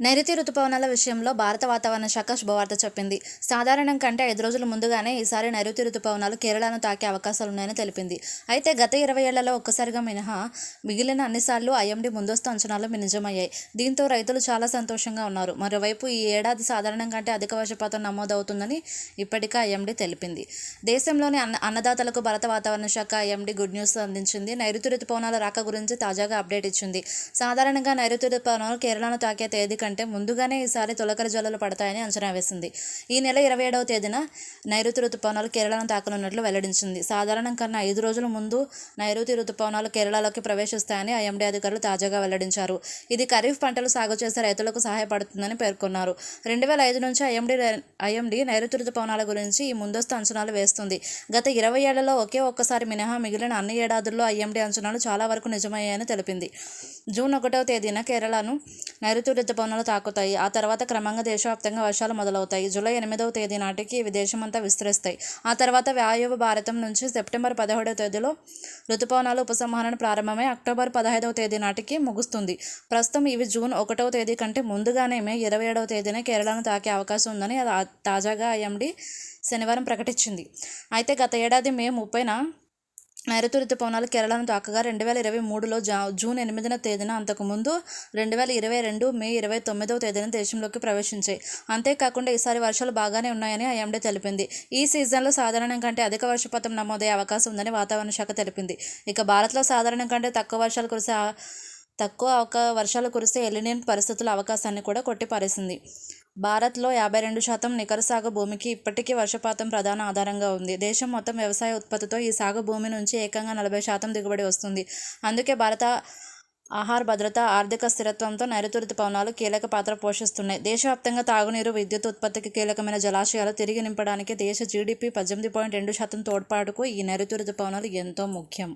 నైరుతి రుతుపవనాల విషయంలో భారత వాతావరణ శాఖ శుభవార్త చెప్పింది. సాధారణం కంటే ఐదు రోజుల ముందుగానే ఈసారి నైరుతి రుతుపవనాలు కేరళను తాకే అవకాశాలున్నాయని తెలిపింది. అయితే గత ఇరవై ఏళ్ళలో ఒక్కసారిగా మినహా మిగిలిన అన్నిసార్లు ఐఎండీ ముందస్తు అంచనాలు నిజమయ్యాయి దీంతో రైతులు చాలా సంతోషంగా ఉన్నారు. మరోవైపు ఈ ఏడాది సాధారణం కంటే అధిక వర్షపాతం నమోదవుతుందని ఇప్పటికే ఐఎండీ తెలిపింది. దేశంలోని అన్న అన్నదాతలకు భారత వాతావరణ శాఖ ఐఎండీ గుడ్ న్యూస్ అందించింది. నైరుతి రుతుపవనాల రాక గురించి తాజాగా అప్డేట్ ఇచ్చింది. సాధారణంగా నైరుతి రుతుపవనాలు కేరళను తాకే తేదీ కంటే ముందుగానే ఈసారి తొలకరి జల్లులు పడతాయని అంచనా వేసింది. ఈ నెల ఇరవై ఏడవ తేదీన నైరుతి రుతుపవనాలు కేరళను తాకనున్నట్లు వెల్లడించింది. సాధారణం కన్నా ఐదు రోజుల ముందు నైరుతి రుతుపవనాలు కేరళలోకి ప్రవేశిస్తాయని ఐఎండీ అధికారులు తాజాగా వెల్లడించారు. ఇది ఖరీఫ్ పంటలు సాగు చేసే రైతులకు సహాయపడుతుందని పేర్కొన్నారు. రెండు వేల ఐదు నుంచి ఐఎండీ ఐఎండీ నైరుతి రుతుపవనాల గురించి ఈ ముందస్తు అంచనాలు వేస్తుంది. గత ఇరవై ఏళ్ళలో ఒకే ఒక్కసారి మినహా మిగిలిన అన్ని ఏడాదుల్లో ఐఎండీ అంచనాలు చాలా వరకు నిజమయ్యాయని తెలిపింది. జూన్ ఒకటవ తేదీన కేరళను నైరుతి రుతుపవనాలు తాకుతాయి. ఆ తర్వాత క్రమంగా దేశవ్యాప్తంగా వర్షాలు మొదలవుతాయి. జూలై ఎనిమిదవ తేదీ నాటికి ఇవి దేశమంతా విస్తరిస్తాయి. ఆ తర్వాత వాయువ్య భారతం నుంచి సెప్టెంబర్ పదిహేడవ తేదీలో రుతుపవనాలు ఉపసంహరణ ప్రారంభమై అక్టోబర్ పదహైదవ తేదీ నాటికి ముగుస్తుంది. ప్రస్తుతం ఇవి జూన్ ఒకటవ తేదీ కంటే ముందుగానే మే ఇరవై ఏడవ తేదీన కేరళను తాకే అవకాశం ఉందని అది తాజాగా ఐఎండి శనివారం ప్రకటించింది. అయితే గత ఏడాది మే ముప్పైన నైరుతి ఋతుపవనాలు కేరళను తాకగా రెండు వేల ఇరవై మూడులో జా జూన్ ఎనిమిదిన తేదీన అంతకుముందు రెండు వేల ఇరవై రెండు మే ఇరవై తొమ్మిదవ తేదీన దేశంలోకి ప్రవేశించాయి. అంతేకాకుండా ఈసారి వర్షాలు బాగానే ఉన్నాయని ఐఎండీ తెలిపింది. ఈ సీజన్లో సాధారణం కంటే అధిక వర్షపాతం నమోదయ్యే అవకాశం ఉందని వాతావరణ శాఖ తెలిపింది. ఇక భారత్లో సాధారణం కంటే తక్కువ వర్షాలు కురిసే తక్కువ వర్షాలు కురిసే ఎలినియన్ పరిస్థితుల అవకాశాన్ని కూడా కొట్టిపారేసింది. భారత్లో యాభై రెండు శాతం నికర సాగు భూమికి ఇప్పటికీ వర్షపాతం ప్రధాన ఆధారంగా ఉంది. దేశం మొత్తం వ్యవసాయ ఉత్పత్తితో ఈ సాగు భూమి నుంచి ఏకంగా నలభై శాతం దిగుబడి వస్తుంది. అందుకే భారత ఆహార భద్రత ఆర్థిక స్థిరత్వంతో నైరుతి రుతుపవనాలు కీలక పాత్ర పోషిస్తున్నాయి. దేశవ్యాప్తంగా తాగునీరు విద్యుత్ ఉత్పత్తికి కీలకమైన జలాశయాలు తిరిగి నింపడానికి దేశ జీడిపి పద్దెనిమిది పాయింట్ రెండు శాతం తోడ్పాటుకు ఈ నైరుతి రుతుపవనాలు ఎంతో ముఖ్యం.